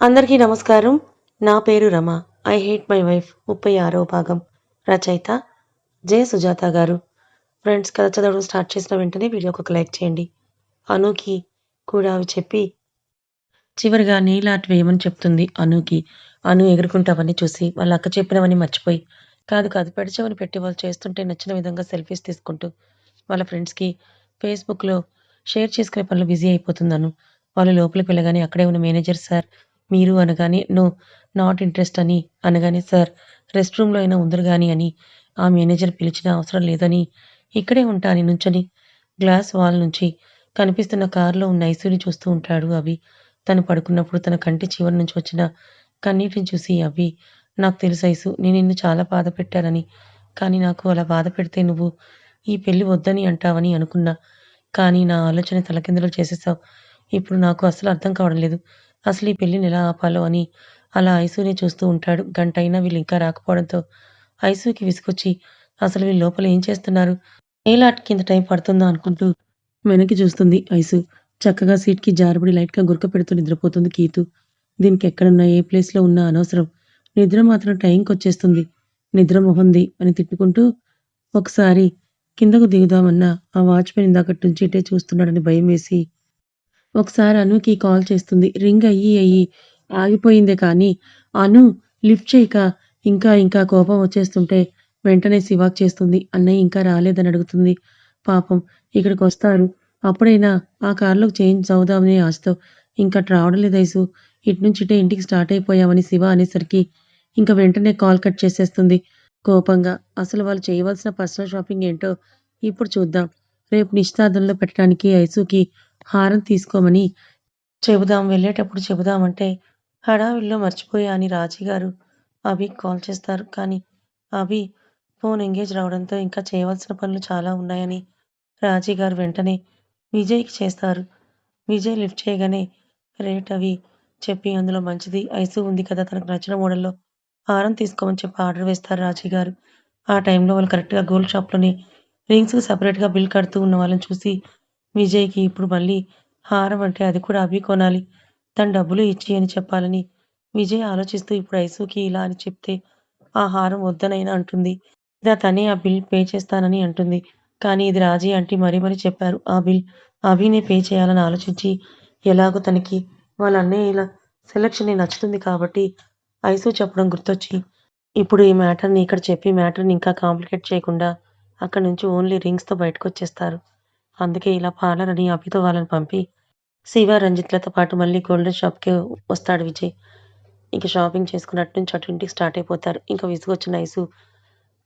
అందరికీ నమస్కారం. నా పేరు Rama. I hate my wife ముప్పై ఆరో భాగం. రచయిత జే సుజాత గారు. ఫ్రెండ్స్ కథ చదవడం స్టార్ట్ చేసిన వెంటనే వీడియోకి ఒక లైక్ చేయండి. అనుకి కూడా అవి చెప్పి చివరిగా నీలాట్ వేయమని చెప్తుంది అనుకి. అను ఎగురుకుంటావని చూసి వాళ్ళ అక్క చెప్పినవని మర్చిపోయి కాదు కాదు పెడిచవని పెట్టి వాళ్ళు చేస్తుంటే నచ్చిన విధంగా సెల్ఫీస్ తీసుకుంటూ వాళ్ళ ఫ్రెండ్స్కి ఫేస్బుక్లో షేర్ చేసుకునే పనులు బిజీ అయిపోతుందను వాళ్ళు లోపలికి వెళ్ళగానే అక్కడే ఉన్న మేనేజర్ సార్ మీరు అనగానే నో నాట్ ఇంట్రెస్ట్ అని అనగానే సార్ రెస్ట్ రూమ్లో అయినా ఉందరు కానీ అని ఆ మేనేజర్ పిలిచిన అవసరం లేదని ఇక్కడే ఉంటా అని నుంచొని గ్లాస్ వాల్ నుంచి కనిపిస్తున్న కారులో ఉన్న ఐసూని చూస్తూ ఉంటాడు అవి. తను పడుకున్నప్పుడు తన కంటి చివరి నుంచి వచ్చిన కన్నీటిని చూసి అవి నాకు తెలుసు ఐసు నేను నిన్ను చాలా బాధ పెట్టానని కానీ నాకు అలా బాధ పెడితే నువ్వు ఈ పెళ్ళి వద్దని అంటావని అనుకున్నా. కానీ నా ఆలోచన తలకిందులు చేసేసావు. ఇప్పుడు నాకు అసలు అర్థం కావడం లేదు. అసలు ఈ పెళ్ళిని ఎలా ఆపాలో అని అలా ఐసూని చూస్తూ ఉంటాడు. గంట అయినా వీళ్ళు ఇంకా రాకపోవడంతో ఐసూకి విసుకొచ్చి అసలు వీళ్ళు లోపల ఏం చేస్తున్నారు? ఏలాట్ కింద టైం పడుతుందా? అనుకుంటూ వెనక్కి చూస్తుంది ఐసు. చక్కగా సీట్కి జారుబడి లైట్గా గురక పెడుతూ నిద్రపోతుంది కీతు. దీనికి ఎక్కడున్నా ఏ ప్లేస్లో ఉన్నా అనవసరం. నిద్ర మాత్రం టైంకి వచ్చేస్తుంది. నిద్ర మొహంది అని తిట్టుకుంటూ ఒకసారి కిందకు దిగుదామన్నా ఆ వాచ్మెన్ ఇందాకటి నుంచి ఇటే చూస్తున్నాడని భయం వేసి ఒకసారి అనుకి కాల్ చేస్తుంది. రింగ్ అయ్యి అయ్యి ఆగిపోయిందే కానీ అను లిఫ్ట్ చేయక ఇంకా ఇంకా కోపం వచ్చేస్తుంటే వెంటనే శివాక్ చేస్తుంది. అన్నయ్య ఇంకా రాలేదని అడుగుతుంది. పాపం ఇక్కడికి వస్తారు. అప్పుడైనా ఆ కార్లోకి చేంజ్ అవుదామనే ఆశతో ఇంకా రావడం లేదు ఐసు. ఇటు నుంచిటే ఇంటికి స్టార్ట్ అయిపోయామని శివ అనేసరికి ఇంకా వెంటనే కాల్ కట్ చేసేస్తుంది కోపంగా. అసలు వాళ్ళు చేయవలసిన పర్సనల్ షాపింగ్ ఏంటో ఇప్పుడు చూద్దాం. రేపు నిశ్చితార్థంలో పెట్టడానికి ఐసుకి హారం తీసుకోమని చెబుదాం. వెళ్ళేటప్పుడు చెబుదామంటే హడావిల్లో మర్చిపోయా అని రాజీగారు అభి కాల్ చేస్తారు. కానీ అభి ఫోన్ ఎంగేజ్ రావడంతో ఇంకా చేయవలసిన పనులు చాలా ఉన్నాయని రాజీ గారు వెంటనే విజయ్కి చేస్తారు. విజయ్ లిఫ్ట్ చేయగానే రేట్ అవి చెప్పి అందులో మంచిది ఐసు ఉంది కదా తనకు నచ్చిన మోడల్లో హారం తీసుకోమని చెప్పి ఆర్డర్ వేస్తారు రాజీ గారు. ఆ టైంలో వాళ్ళు కరెక్ట్గా గోల్డ్ షాప్లోని రింగ్స్కి సపరేట్గా బిల్ కడుతూ ఉన్న వాళ్ళని చూసి విజయ్కి ఇప్పుడు మళ్ళీ హారం అంటే అది కూడా అవి కొనాలి. తను డబ్బులు ఇచ్చి అని చెప్పాలని విజయ్ ఆలోచిస్తూ ఇప్పుడు ఐసుకి ఇలా అని చెప్తే ఆ హారం వద్దనైనా అంటుంది. ఇదా తనే ఆ బిల్ పే చేస్తానని అంటుంది. కానీ ఇది రాజీ అంటే మరీ మరీ చెప్పారు. ఆ బిల్ అభినే పే చేయాలని ఆలోచించి ఎలాగో తనకి వాళ్ళ అన్నయ్య ఇలా సెలక్షన్ నచ్చుతుంది కాబట్టి ఐసు చెప్పడం గుర్తొచ్చి ఇప్పుడు ఈ మ్యాటర్ని ఇక్కడ చెప్పి మ్యాటర్ని ఇంకా కాంప్లికేట్ చేయకుండా అక్కడ నుంచి ఓన్లీ రింగ్స్తో బయటకు వచ్చేస్తారు అందుకే ఇలా పార్లర్ అని అభితో వాళ్ళని పంపి శివ రంజిత్లతో పాటు మళ్ళీ గోల్డెన్ షాప్కి వస్తాడు విజయ్. ఇంకా షాపింగ్ చేసుకున్నట్టు నుంచి అటు ఇంటికి స్టార్ట్ అయిపోతారు. ఇంకా విసుగొచ్చిన ఐసు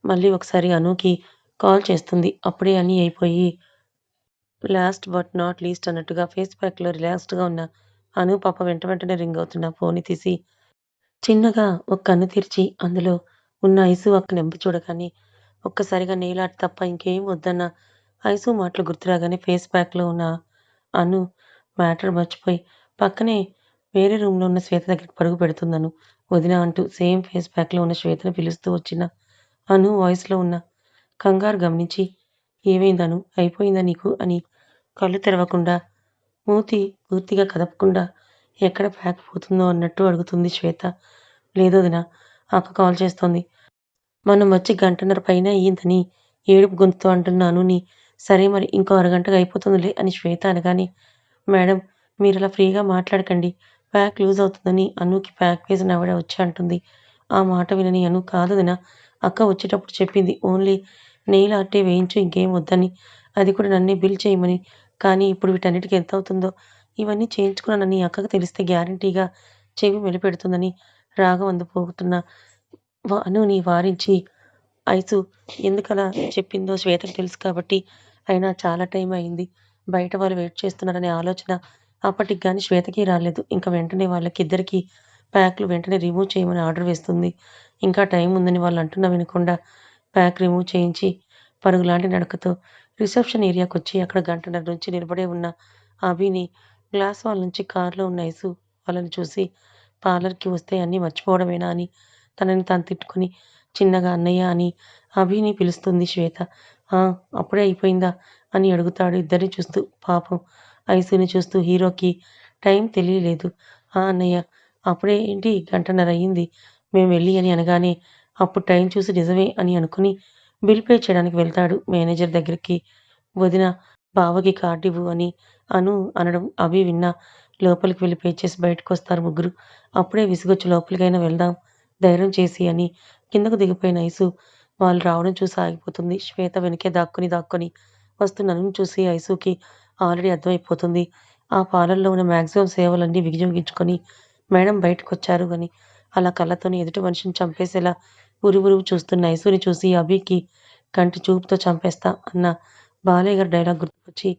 మళ్ళీ ఒకసారి అనుకి కాల్ చేస్తుంది. అప్పుడే అని అయిపోయి లాస్ట్ బట్ నాట్ లీస్ట్ అన్నట్టుగా ఫేస్ ప్యాక్లో రిలాక్స్డ్గా ఉన్న అను పాప వెంట వెంటనే రింగ్ అవుతున్న ఫోన్ తీసి చిన్నగా ఒక కన్ను తెరిచి అందులో ఉన్న ఐసు ఒక నెంపి చూడగానే ఒక్కసారిగా నేలాట్ తప్ప ఇంకేం వద్దన్న. ఐసు మాటలు గుర్తురాగానే ఫేస్ ప్యాక్లో ఉన్న అను మ్యాటర్ మర్చిపోయి పక్కనే వేరే రూమ్లో ఉన్న శ్వేత దగ్గరికి పరుగు పెడుతుందను. వదిన అంటూ సేమ్ ఫేస్ ప్యాక్లో ఉన్న శ్వేతను పిలుస్తూ వచ్చిన అను వాయిస్లో ఉన్న కంగారు గమనించి ఏమైందను? అయిపోయిందా నీకు? అని కళ్ళు తెరవకుండా మూతి పూర్తిగా కదపకుండా ఎక్కడ ప్యాక్ పోతుందో అన్నట్టు అడుగుతుంది శ్వేత. లేదోదిన అక్క కాల్ చేస్తోంది. మనం వచ్చి గంటన్నర పైన అయ్యిందని ఏడుపు గొంతుతో అంటున్నాను నీ. సరే మరి ఇంకో అరగంటగా అయిపోతుందిలే అని శ్వేత అనగానే మేడం మీరు అలా ఫ్రీగా మాట్లాడకండి ప్యాక్ లూజ్ అవుతుందని అనుకి ప్యాక్ వేసిన ఆవిడ వచ్చి అంటుంది. ఆ మాట వినని అను కాదుదినా అక్క వచ్చేటప్పుడు చెప్పింది ఓన్లీ నెయిల్ ఆర్టే వేయించు ఇంకేం వద్దని. అది కూడా నన్నే బిల్ చేయమని కానీ ఇప్పుడు వీటన్నిటికి ఎంత అవుతుందో ఇవన్నీ చేయించుకున్నానని అక్కకు తెలిస్తే గ్యారంటీగా చెవి మెలిపెడుతుందని రాగం అందుపోతున్నా అనుని వారించి ఐసు ఎందుకలా చెప్పిందో శ్వేతకు తెలుసు కాబట్టి అయినా చాలా టైం అయింది. బయట వాళ్ళు వెయిట్ చేస్తున్నారనే ఆలోచన అప్పటికి కానీ శ్వేతకి రాలేదు. ఇంకా వెంటనే వాళ్ళకి ఇద్దరికి ప్యాక్లు వెంటనే రిమూవ్ చేయమని ఆర్డర్ వేస్తుంది. ఇంకా టైం ఉందని వాళ్ళు అంటున్నా వినకుండా ప్యాక్ రిమూవ్ చేయించి పరుగులాంటి నడకతో రిసెప్షన్ ఏరియాకి వచ్చి అక్కడ గంటన్నర నుంచి నిలబడే ఉన్న అభిని గ్లాస్ వాళ్ళ నుంచి కారులో ఉన్న ఐసు వాళ్ళని చూసి పార్లర్కి వస్తే అన్నీ మర్చిపోవడమేనా అని తనని తాను తిట్టుకుని చిన్నగా అన్నయ్య అని అభిని పిలుస్తుంది శ్వేత. "ఆ, అప్పుడే అయిపోయిందా అని అడుగుతాడు ఇద్దరిని చూస్తూ. పాపం ఐసుని చూస్తూ హీరోకి టైం తెలియలేదు. ఆ అన్నయ్య అప్పుడే ఏంటి? గంటన్నర అయ్యింది. మేము వెళ్ళి అని అనగానే అప్పుడు టైం చూసి నిజమే అని అనుకుని బిల్ పే చేయడానికి వెళ్తాడు మేనేజర్ దగ్గరికి. వదిన బావకి కార్డు ఇవ్వు అని అను అనడం అభి విన్నా లోపలికి వెళ్ళి పే చేసి బయటకు వస్తారు ముగ్గురు. అప్పుడే విసుగొచ్చి లోపలికైనా వెళ్దాం ధైర్యం చేసి అని కిందకు దిగిపోయిన ఐసు వాళ్ళు రావడం చూసి ఆగిపోతుంది. శ్వేత వెనకే దాక్కుని దాక్కుని వస్తున్న చూసి ఐసుకి ఆల్రెడీ అర్థమైపోతుంది. ఆ పాలల్లో ఉన్న మ్యాక్సిమం సేవలన్నీ వినియోగించుకొని మేడం బయటకు వచ్చారు అని అలా కళ్ళతోని ఎదుటి మనిషిని చంపేసేలా ఉరి చూస్తున్న ఐసుని చూసి అభికి కంటి చూపుతో చంపేస్తా అన్న బాలయ్య గారి డైలాగ్ గుర్తుకొచ్చి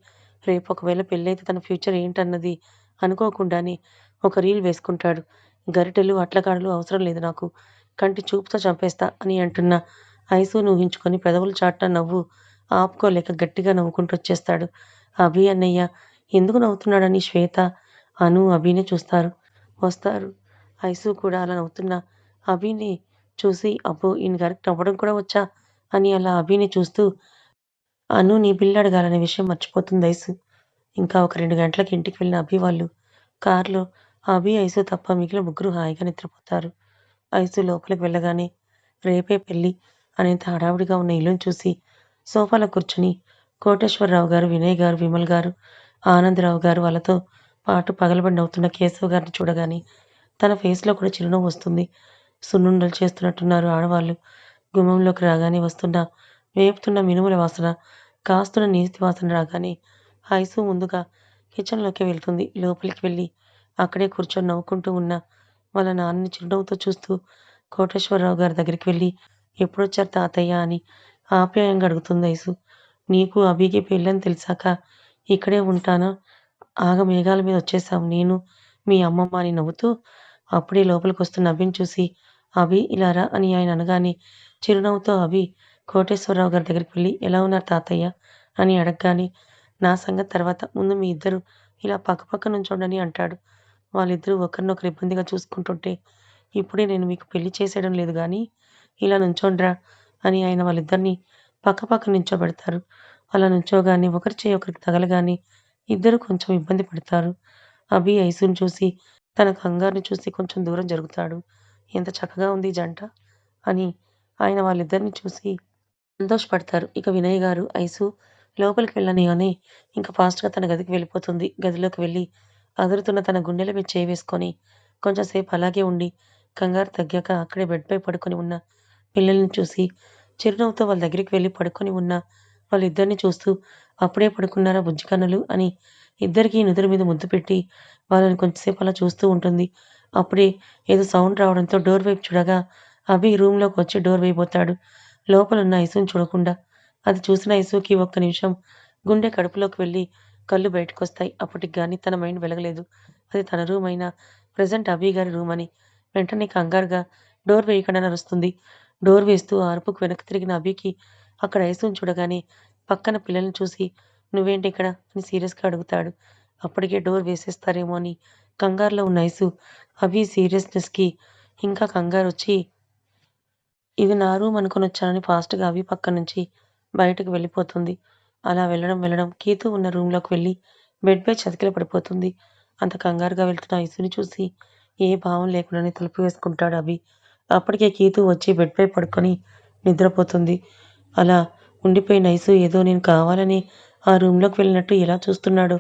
రేపు ఒకవేళ పెళ్ళైతే తన ఫ్యూచర్ ఏంటన్నది అనుకోకుండానే ఒక రీల్ వేసుకుంటాడు. గరిటెలు అట్లకాడలు అవసరం లేదు నాకు. కంటి చూపుతో చంపేస్తా అని అంటున్న ఐసును ఊహించుకొని పెదవులు చాటున నవ్వు ఆపుకోలేక గట్టిగా నవ్వుకుంటూ వచ్చేస్తాడు. అభి అన్నయ్య ఎందుకు నవ్వుతున్నాడని శ్వేత అను అభిని చూస్తారు. వస్తారు. ఐసు కూడా అలా నవ్వుతున్న అభిని చూసి అబ్బో ఈయన గారికి నవ్వడం కూడా వచ్చా అని అలా అభిని చూస్తూ అను నీ బిల్లు అడగాలనే విషయం మర్చిపోతుంది ఐసు. ఇంకా ఒక రెండు గంటలకు ఇంటికి వెళ్ళిన అభి వాళ్ళు కారులో అభి ఐసు తప్ప మిగిలిన ముగ్గురు హాయిగా నిద్రపోతారు. ఐసు లోపలికి వెళ్ళగానే రేపే పెళ్ళి అనేంత హడావుడిగా ఉన్న ఇల్లును చూసి సోఫాలో కూర్చుని కోటేశ్వరరావు గారు వినయ్ గారు విమల్ గారు ఆనందరావు గారు వాళ్ళతో పాటు పగలబడి నవ్వుతున్న కేశవ్ గారిని చూడగానే తన ఫేస్లో కూడా చిరునవ్వు వస్తుంది. సున్నుండలు చేస్తున్నట్టున్నారు ఆడవాళ్ళు. గుమ్మంలోకి రాగానే వస్తున్న వేపుతున్న మినుముల వాసన కాస్తున్న నీతి వాసన రాగానే ఐసు ముందుగా కిచెన్లోకి వెళ్తుంది. లోపలికి వెళ్ళి అక్కడే కూర్చొని నవ్వుకుంటూ ఉన్న వాళ్ళ నాన్నని చిరునవ్వుతో చూస్తూ కోటేశ్వరరావు గారి దగ్గరికి వెళ్ళి ఎప్పుడొచ్చారు తాతయ్య? అని ఆప్యాయంగా అడుగుతుంది ఐసు నీకు అభికి పెళ్ళని తెలిసాక ఇక్కడే ఉంటానా? ఆగ మేఘాల మీద వచ్చేసాం నేను మీ అమ్మమ్మ అని నవ్వుతూ అప్పుడే లోపలికి వస్తున్న అభిని చూసి అభి ఇలా రా అని ఆయన అనగానే చిరునవ్వుతో అభి కోటేశ్వరరావు గారి దగ్గరికి వెళ్ళి ఎలా ఉన్నారు తాతయ్య? అని అడగగానే నా సంగతి తర్వాత ముందు మీ ఇద్దరు ఇలా పక్కపక్క నుంచోండని అంటాడు. వాళ్ళిద్దరూ ఒకరినొకరు ఇబ్బందిగా చూసుకుంటుంటే ఇప్పుడే నేను మీకు పెళ్ళి చేసేయడం లేదు కానీ ఇలా నుంచోండ్రా అని ఆయన వాళ్ళిద్దరిని పక్కపక్క నుంచోబెడతారు. అలా నుంచోగానే ఒకరి చేయి ఒకరికి తగలగానే ఇద్దరు కొంచెం ఇబ్బంది పడతారు. అభి ఐసుని చూసి తన కంగారుని చూసి కొంచెం దూరం జరుగుతాడు. ఎంత చక్కగా ఉంది జంట అని ఆయన వాళ్ళిద్దరిని చూసి సంతోషపడతారు. ఇక వినయ్ గారు ఐసు లోపలికి వెళ్ళనియని ఇంకా ఫాస్ట్గా తన గదికి వెళ్ళిపోతుంది. గదిలోకి వెళ్ళి అదురుతున్న తన గుండెల మీద చేయి వేసుకొని కొంచెంసేపు అలాగే ఉండి కంగారు తగ్గాక అక్కడే బెడ్పై పడుకొని ఉన్న పిల్లల్ని చూసి చిరునవ్వుతో వాళ్ళ దగ్గరికి వెళ్ళి పడుకొని ఉన్న వాళ్ళిద్దరిని చూస్తూ అప్పుడే పడుకున్నారా బుజ్జికన్నులు? అని ఇద్దరికీ నుదురు మీద ముద్దు పెట్టి వాళ్ళని కొంచెంసేపు అలా చూస్తూ ఉంటుంది. అప్పుడే ఏదో సౌండ్ రావడంతో డోర్ వైపు చూడగా అభి రూమ్లోకి వచ్చి డోర్ వేయబోతాడు. లోపల ఉన్న ఐసుని చూడకుండా అది చూసిన ఐసుకి ఒక్క నిమిషం గుండె కడుపులోకి వెళ్ళి కళ్ళు బయటకు వస్తాయి అప్పటికి కానీ తన మైండ్ వెలగలేదు. అది తన రూమ్ అయినా ప్రజెంట్ అభి గారి రూమ్ అని. వెంటనే కంగారుగా డోర్ వేయకుండా నరుస్తుంది డోర్ వేస్తూ అరుపుకు వెనక్కి తిరిగిన అభికి అక్కడ ఐసుని చూడగానే పక్కన పిల్లల్ని చూసి నువ్వేంటి ఇక్కడ? అని సీరియస్గా అడుగుతాడు. అప్పటికే డోర్ వేసేస్తారేమో అని కంగారులో ఉన్న ఐసు అభి సీరియస్నెస్కి ఇంకా కంగారు వచ్చి ఇది నా రూమ్ అనుకుని వచ్చానని ఫాస్ట్గా అభి పక్క నుంచి బయటకు వెళ్ళిపోతుంది. అలా వెళ్ళడం వెళ్ళడం. కీతు ఉన్న రూమ్లోకి వెళ్ళి బెడ్పై చతికిల పడిపోతుంది. అంత కంగారుగా వెళ్తున్న ఐసుని చూసి ఏ భావం లేకుండానే తలుపు వేసుకుంటాడు అభి. అప్పటికే కీతు వచ్చి బెడ్పై పడుకొని నిద్రపోతుంది. అలా ఉండిపోయిన ఐసు ఏదో నేను కావాలని ఆ రూమ్లోకి వెళ్ళినట్టు ఎలా చూస్తున్నాడు?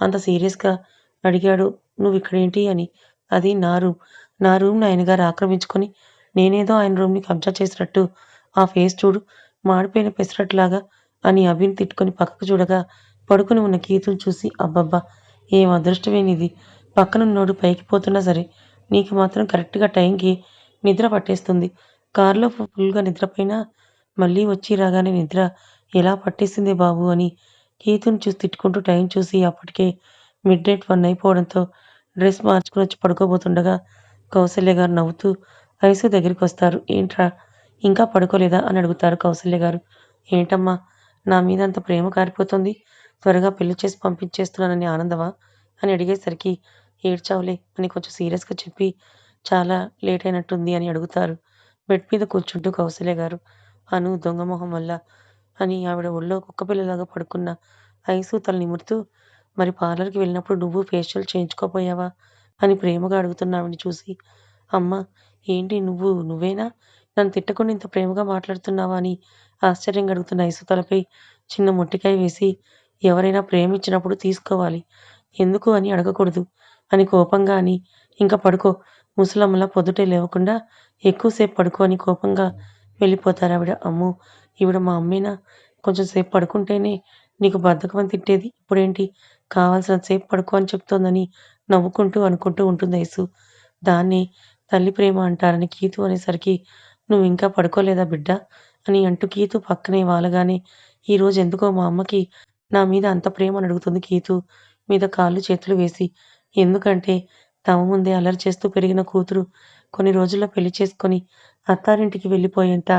అంత సీరియస్గా అడిగాడు. నువ్వు ఇక్కడేంటి? అని. అది నా రూమ్ నా రూమ్ని ఆయన గారు ఆక్రమించుకొని నేనేదో ఆయన రూమ్ని కబ్జా చేసినట్టు. ఆ ఫేస్ చూడు. మాడిపోయిన పెసరట్లాగా అని అభిని తిట్టుకొని పక్కకు చూడగా పడుకుని ఉన్న కీతును చూసి అబ్బబ్బా ఏం అదృష్టమేనిది పక్కనున్నోడు పైకి పోతున్నా సరే నీకు మాత్రం కరెక్ట్గా టైంకి నిద్ర పట్టేస్తుంది. కారులో ఫుల్గా నిద్రపోయినా మళ్ళీ వచ్చి రాగానే నిద్ర ఎలా పట్టేసింది బాబు అని కీతుని చూసి తిట్టుకుంటూ టైం చూసి అప్పటికే మిడ్ నైట్ వన్ అయిపోవడంతో డ్రెస్ మార్చుకుని వచ్చి పడుకోబోతుండగా కౌసల్య గారు నవ్వుతూ ఐసు దగ్గరికి వస్తారు. ఏంట్రా? ఇంకా పడుకోలేదా? అని అడుగుతారు కౌసల్య గారు. ఏంటమ్మా? నా మీద అంత ప్రేమ కారిపోతుంది. త్వరగా పెళ్ళి చేసి పంపించేస్తున్నానని ఆనందమా? అని అడిగేసరికి ఏడ్చావులే అని కొంచెం సీరియస్గా చెప్పి చాలా లేట్ అయినట్టుంది అని అడుగుతారు. బెడ్ మీద కూర్చుంటూ కౌసలే గారు అను దొంగ మొహం వల్ల అని ఆవిడ ఒళ్ళో కుక్క పిల్లలాగా పడుకున్న ఐసు తల నిమురుతూ మరి పార్లర్కి వెళ్ళినప్పుడు నువ్వు ఫేషియల్ చేయించుకోపోయావా? అని ప్రేమగా అడుగుతున్నావిని చూసి అమ్మ ఏంటి నువ్వు నువ్వేనా? నన్ను తిట్టకుండా ఇంత ప్రేమగా మాట్లాడుతున్నావా అని ఆశ్చర్యంగా అడుగుతున్న ఇసుతలపై చిన్న మొట్టికాయ వేసి ఎవరైనా ప్రేమించినప్పుడు తీసుకోవాలి. ఎందుకు అని అడగకూడదు. అని కోపంగా అని ఇంకా పడుకో. ముసలమ్మలా పొద్దుటే లేవకుండా ఎక్కువసేపు పడుకో అని కోపంగా వెళ్ళిపోతారు ఆవిడ. అమ్మో ఈవిడ మా అమ్మేనా? కొంచెం సేపు పడుకుంటేనే నీకు బద్ధకం అని తిట్టేది. ఇప్పుడేంటి? కావాల్సిన సేపు పడుకో అని చెప్తోందని నవ్వుకుంటూ అనుకుంటూ ఉంటుంది ఐసు దాన్ని తల్లి ప్రేమ అంటారని కీతు అనేసరికి నువ్వు ఇంకా పడుకోలేదా బిడ్డ? అని అంటూ కీతు పక్కనే వాలగానే ఈరోజు ఎందుకో మా అమ్మకి నా మీద అంత ప్రేమ అని అడుగుతుంది కీతు. మీద కాళ్ళు చేతులు వేసి. ఎందుకంటే తమ ముందే అలరి చేస్తూ పెరిగిన కూతురు కొన్ని రోజుల్లో పెళ్ళి చేసుకొని అత్తారింటికి వెళ్ళిపోయేంత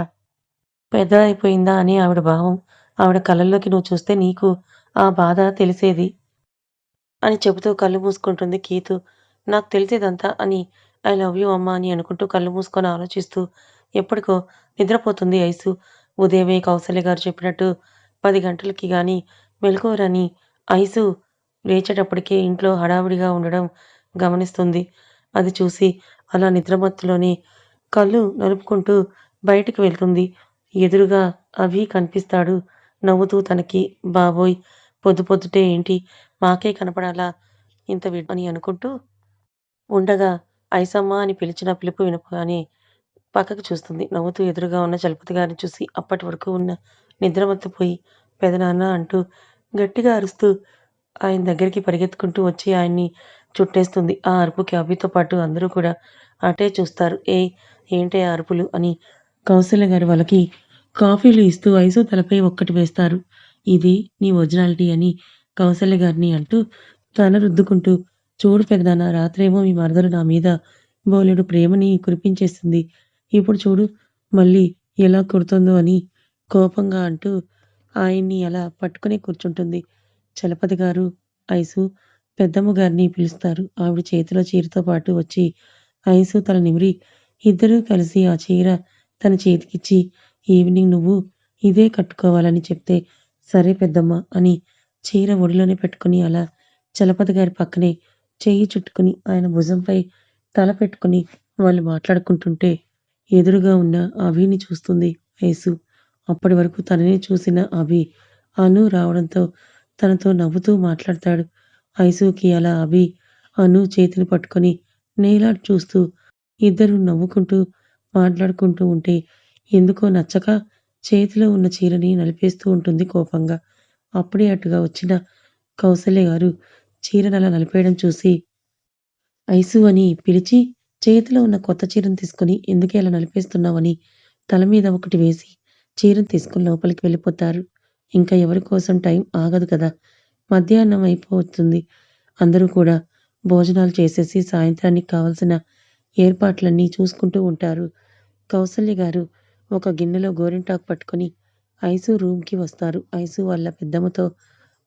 పెద్ద అయిపోయిందా అని ఆవిడ భావం. ఆవిడ కళ్ళల్లోకి నువ్వు చూస్తే నీకు ఆ బాధ తెలిసేది అని చెబుతూ కళ్ళు మూసుకుంటుంది కీతు. నాకు తెలిసేదంతా అని ఐ లవ్ యూ అమ్మా అని అనుకుంటూ కళ్ళు మూసుకొని ఆలోచిస్తూ ఎప్పటికో నిద్రపోతుంది ఐసు. ఉదయమే కౌసల్య గారు చెప్పినట్టు పది గంటలకి గాని మెలకువరని ఐసు లేచేటప్పటికే ఇంట్లో హడావిడిగా ఉండడం గమనిస్తుంది. అది చూసి అలా నిద్రమత్తులోనే కళ్ళు నలుపుకుంటూ బయటికి వెళ్తుంది. ఎదురుగా అవి కనిపిస్తాడు. నవ్వుతూ తనకి బాబోయ్ పొద్దు పొద్దుటే ఏంటి? మాకే కనపడాలా? ఇంత అని అనుకుంటూ ఉండగా ఐసమ్మ అని పిలిచిన పిలుపు వినపగానే పక్కకు చూస్తుంది. నవ్వుతూ ఎదురుగా ఉన్న చలపతి గారిని చూసి అప్పటి వరకు ఉన్న నిద్రమత్తుపోయి పెదనాన్న అంటూ గట్టిగా అరుస్తూ ఆయన దగ్గరికి పరిగెత్తుకుంటూ వచ్చి ఆయన్ని చుట్టేస్తుంది. ఆ అరుపుకి అభితో పాటు అందరూ కూడా అటే చూస్తారు. ఏ ఏంటే ఆ అరుపులు అని కౌశల్య గారి వాళ్ళకి కాఫీలు ఇస్తూ ఐసు తలపై ఒక్కటి వేస్తారు. ఇది నీ ఒరిజినాలిటీ అని కౌశల్య గారిని అంటూ తల రుద్దుకుంటూ చూడు పెద్దనాన్న రాత్రేమో మీ మరదలు నా మీద బోలెడు ప్రేమని కురిపించేస్తుంది ఇప్పుడు చూడు మళ్ళీ ఎలా కుడుతుందో అని కోపంగా అంటూ ఆయన్ని అలా పట్టుకుని కూర్చుంటుంది. చలపతి గారు ఐసు పెద్దమ్మ గారిని పిలుస్తారు. ఆవిడ చేతిలో చీరతో పాటు వచ్చి ఐసు తల నిమిరి ఇద్దరూ కలిసి ఆ చీర తన చేతికిచ్చి ఈవినింగ్ నువ్వు ఇదే కట్టుకోవాలని చెప్తే సరే పెద్దమ్మ అని చీర ఒడిలోనే పెట్టుకుని అలా చలపతి గారి పక్కనే చెయ్యి చుట్టుకుని ఆయన భుజంపై తల పెట్టుకుని వాళ్ళు మాట్లాడుకుంటుంటే ఎదురుగా ఉన్న అభిని చూస్తుంది ఐసు అప్పటి వరకు తననే చూసిన అభి అను రావడంతో తనతో నవ్వుతూ మాట్లాడతాడు. ఐసుకి అలా అభి అను చేతిని పట్టుకొని నేలాడు చూస్తూ ఇద్దరు నవ్వుకుంటూ మాట్లాడుకుంటూ ఉంటే ఎందుకో నచ్చక చేతిలో ఉన్న చీరని నలిపేస్తూ ఉంటుంది కోపంగా. అప్పుడే అటుగా వచ్చిన కౌసల్య గారు చీరను అలా నలిపేయడం చూసి ఐసు అని పిలిచి చేతిలో ఉన్న కొత్త చీరను తీసుకుని ఎందుకే ఇలా నలిపేస్తున్నావని తల మీద ఒకటి వేసి చీరను తీసుకుని లోపలికి వెళ్ళిపోతారు. ఇంకా ఎవరి కోసం టైం ఆగదు కదా. మధ్యాహ్నం అయిపోతుంది. అందరూ కూడా భోజనాలు చేసేసి సాయంత్రానికి కావలసిన ఏర్పాట్లన్నీ చూసుకుంటూ ఉంటారు. కౌసల్య గారు ఒక గిన్నెలో గోరింటాకు పట్టుకొని ఐసు రూమ్కి వస్తారు. ఐసు వాళ్ళ పెద్దమ్మతో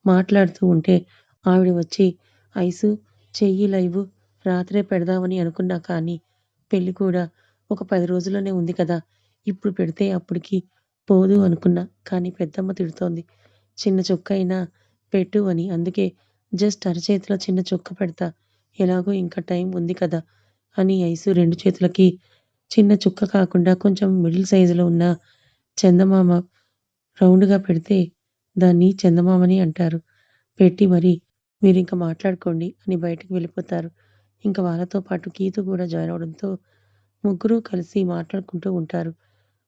మాట్లాడుతూ ఉంటే ఆవిడ వచ్చి ఐసు చెయ్యి లైవ్ రాత్రే పెడదామని అనుకున్నా కానీ పెళ్ళి కూడా ఒక పది రోజుల్లోనే ఉంది కదా. ఇప్పుడు పెడితే అప్పటికి పోదు అనుకున్నా కానీ పెద్దమ్మ తిడుతోంది. చిన్న చుక్క అయినా పెట్టు అని. అందుకే జస్ట్ అరచేతిలో చిన్న చుక్క పెడతా. ఎలాగో ఇంకా టైం ఉంది కదా అని ఐసు రెండు చేతులకి. చిన్న చుక్క కాకుండా కొంచెం మిడిల్ సైజులో ఉన్న చందమామ రౌండ్గా పెడితే దాన్ని చందమామని అంటారు. పెట్టి మరి మీరు ఇంకా మాట్లాడుకోండి అని బయటకు వెళ్ళిపోతారు. ఇంకా వాళ్ళతో పాటు గీతు కూడా జాయిన్ అవడంతో ముగ్గురు కలిసి మాట్లాడుకుంటూ ఉంటారు.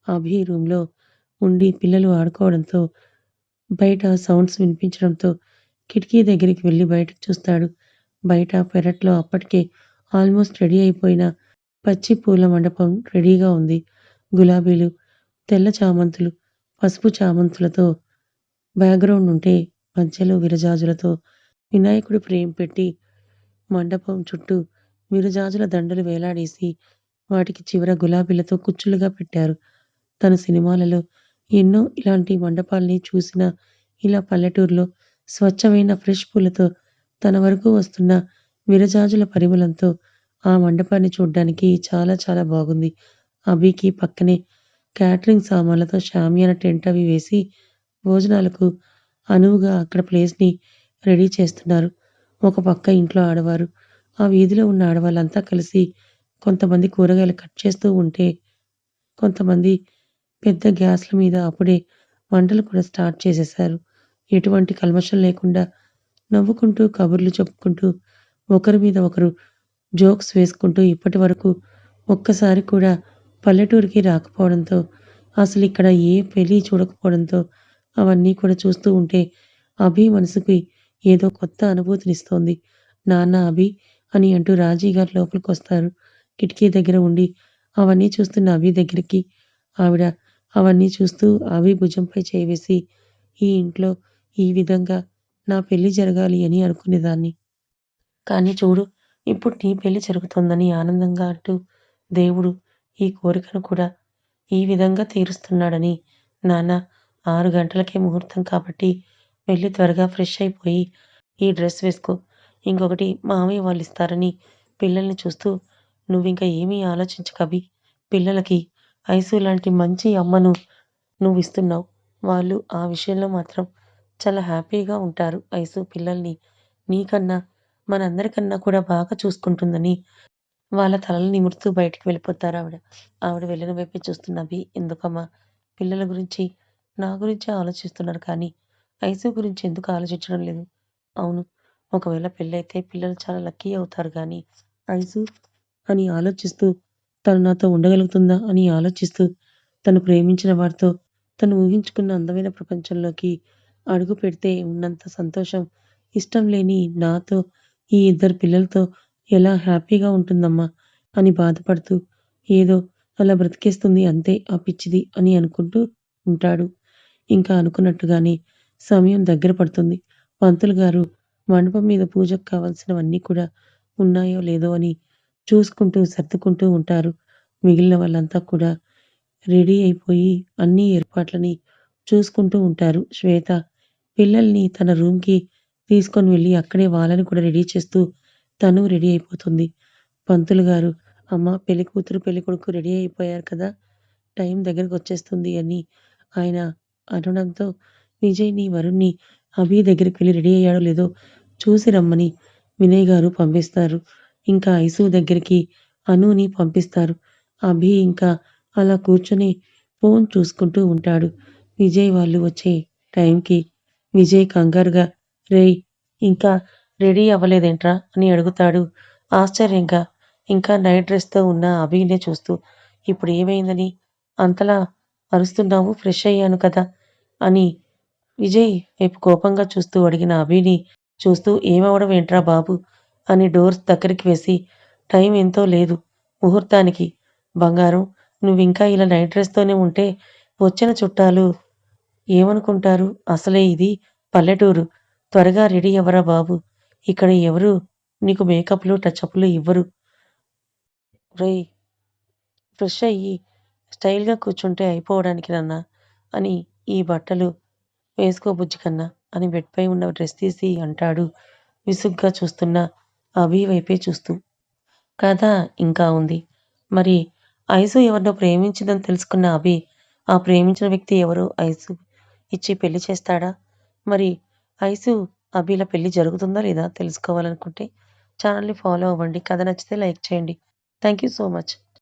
అభి రూమ్లో ఉండి పిల్లలు ఆడుకోవడంతో బయట సౌండ్స్ వినిపించడంతో కిటికీ దగ్గరికి వెళ్ళి బయటకు చూస్తాడు. బయట పెరట్లో అప్పటికే ఆల్మోస్ట్ రెడీ అయిపోయిన పచ్చి పూల మండపం రెడీగా ఉంది. గులాబీలు తెల్ల చామంతులు పసుపు చామంతులతో బ్యాక్గ్రౌండ్ ఉంటే మధ్యలో విరజాజులతో వినాయకుడు ప్రేమ పెట్టి మండపం చుట్టూ విరజాజుల దండలు వేలాడేసి వాటికి చివర గులాబీలతో కుచ్చులుగా పెట్టారు. తన సినిమాలలో ఎన్నో ఇలాంటి మండపాల్ని చూసిన ఇలా పల్లెటూరులో స్వచ్ఛమైన ఫ్రెష్ పూలతో తన వరకు వస్తున్న విరజాజుల పరిమళంతో ఆ మండపాన్ని చూడ్డానికి చాలా చాలా బాగుంది. అభికి పక్కనే క్యాటరింగ్ సామాన్లతో షామియాన టెంట్ అవి వేసి భోజనాలకు అనువుగా అక్కడ ప్లేస్ని రెడీ చేస్తున్నారు. ఒక పక్క ఇంట్లో ఆడవారు ఆ వీధిలో ఉన్న ఆడవాళ్ళంతా కలిసి కొంతమంది కూరగాయలు కట్ చేస్తూ ఉంటే కొంతమంది పెద్ద గ్యాస్ల మీద అప్పుడే వంటలు కూడా స్టార్ట్ చేసేశారు. ఎటువంటి కల్మషం లేకుండా నవ్వుకుంటూ కబుర్లు చెప్పుకుంటూ ఒకరి మీద ఒకరు జోక్స్ వేసుకుంటూ ఇప్పటి వరకు ఒక్కసారి కూడా పల్లెటూరికి రాకపోవడంతో అసలు ఇక్కడ ఏ పెళ్ళి చూడకపోవడంతో అవన్నీ కూడా చూస్తూ ఉంటే అభి మనసుకి ఏదో కొత్త అనుభూతినిస్తోంది. నాన్న అభి అని అంటూ రాజీ గారు లోపలికి వస్తారు కిటికీ దగ్గర ఉండి అవన్నీ చూస్తున్న అభి దగ్గరికి. ఆవిడ అవన్నీ చూస్తూ అభి భుజంపై చేవేసి ఈ ఇంట్లో ఈ విధంగా నా పెళ్ళి జరగాలి అని అనుకునేదాన్ని. కానీ చూడు ఇప్పుడు నీ పెళ్ళి జరుగుతోందని ఆనందంగా అంటూ దేవుడు ఈ కోరికను కూడా ఈ విధంగా తీరుస్తున్నాడని నాన్న ఆరు గంటలకే ముహూర్తం కాబట్టి వెళ్ళి త్వరగా ఫ్రెష్ అయిపోయి ఈ డ్రెస్ వేసుకో. ఇంకొకటి మామయ్య వాళ్ళు ఇస్తారని పిల్లల్ని చూస్తూ నువ్వు ఇంకా ఏమీ ఆలోచించకవి పిల్లలకి ఐసు లాంటి మంచి అమ్మను నువ్వు ఇస్తున్నావు వాళ్ళు ఆ విషయంలో మాత్రం చాలా హ్యాపీగా ఉంటారు ఐసు పిల్లల్ని. నీకన్నా మనందరికన్నా కూడా బాగా చూసుకుంటుందని వాళ్ళ తలలు నిమురుతూ బయటికి వెళ్ళిపోతారు ఆవిడ. ఆవిడ వెళ్ళిన వైపే చూస్తున్నవి ఎందుకమ్మా? పిల్లల గురించి నా గురించే ఆలోచిస్తున్నారు కానీ ఐసు గురించి ఎందుకు ఆలోచించడం లేదు? అవును ఒకవేళ పెళ్ళైతే పిల్లలు చాలా లక్కీ అవుతారు కానీ ఐసు అని ఆలోచిస్తూ తను నాతో ఉండగలుగుతుందా అని ఆలోచిస్తూ తను ప్రేమించిన వారితో తను ఊహించుకున్న అందమైన ప్రపంచంలోకి అడుగు పెడితే ఉన్నంత సంతోషం ఇష్టం లేని నాతో ఈ ఇద్దరు పిల్లలతో ఎలా హ్యాపీగా ఉంటుందమ్మా అని బాధపడుతూ ఏదో అలా బ్రతికేస్తుంది అంతే ఆ పిచ్చిది అని అనుకుంటూ ఉంటాడు. ఇంకా అనుకున్నట్టుగానే సమయం దగ్గర పడుతుంది. పంతులు గారు మండపం మీద పూజకు కావాల్సినవన్నీ కూడా ఉన్నాయో లేదో అని చూసుకుంటూ సర్దుకుంటూ ఉంటారు. మిగిలిన వాళ్ళంతా కూడా రెడీ అయిపోయి అన్ని ఏర్పాట్లని చూసుకుంటూ ఉంటారు. శ్వేత పిల్లల్ని తన రూమ్కి తీసుకొని వెళ్ళి అక్కడే వాళ్ళని కూడా రెడీ చేస్తూ తను రెడీ అయిపోతుంది. పంతులు గారు అమ్మ పెళ్ళి కూతురు పెళ్ళి కొడుకు రెడీ అయిపోయారు కదా టైం దగ్గరకు వచ్చేస్తుంది అని ఆయన అనడంతో విజయ్ని వరుణ్ణి అభి దగ్గరికి వెళ్ళి రెడీ అయ్యాడో లేదో చూసి రమ్మని వినయ్ గారు పంపిస్తారు. ఇంకా ఐసు దగ్గరికి అనుని పంపిస్తారు. అభి ఇంకా అలా కూర్చొని ఫోన్ చూసుకుంటూ ఉంటాడు. విజయ్ వాళ్ళు వచ్చే టైంకి విజయ్ కంగారుగా రే ఇంకా రెడీ అవ్వలేదేంట్రా? అని అడుగుతాడు. ఆశ్చర్యంగా ఇంకా నైట్ డ్రెస్తో ఉన్న అభినే చూస్తూ ఇప్పుడు ఏమైందని? అంతలా అరుస్తున్నావు? ఫ్రెష్ అయ్యాను కదా? అని విజయ్ రేపు కోపంగా చూస్తూ అడిగిన అభిని చూస్తూ ఏమవడం ఏంట్రా బాబు? అని డోర్స్ దగ్గరికి వేసి టైం ఎంతో లేదు ముహూర్తానికి. బంగారం నువ్వింకా ఇలా నైట్ డ్రెస్తోనే ఉంటే వచ్చిన చుట్టాలు ఏమనుకుంటారు? అసలే ఇది పల్లెటూరు. త్వరగా రెడీ అవ్వరా బాబు? ఇక్కడ ఎవరు? నీకు మేకప్లు టచ్అప్లు ఇవ్వరు. రై ఫ్రెష్ అయ్యి స్టైల్గా కూర్చుంటే అయిపోవడానికి నన్న అని ఈ బట్టలు వేసుకో బుజ్జి కన్నా అని బెడ్పై ఉన్న డ్రెస్ తీసి అంటాడు. విసుగ్గా చూస్తున్న అభి వైపే చూస్తూ. కథ ఇంకా ఉంది. మరి ఐసు ఎవరినో ప్రేమించిందని తెలుసుకున్న అభి ఆ ప్రేమించిన వ్యక్తి ఎవరు? ఐసు ఇచ్చి పెళ్ళి చేస్తాడా? మరి ఐసు అభిల పెళ్ళి జరుగుతుందా లేదా తెలుసుకోవాలనుకుంటే ఛానల్ని ఫాలో అవ్వండి. కథ నచ్చితే లైక్ చేయండి. Thank you so much.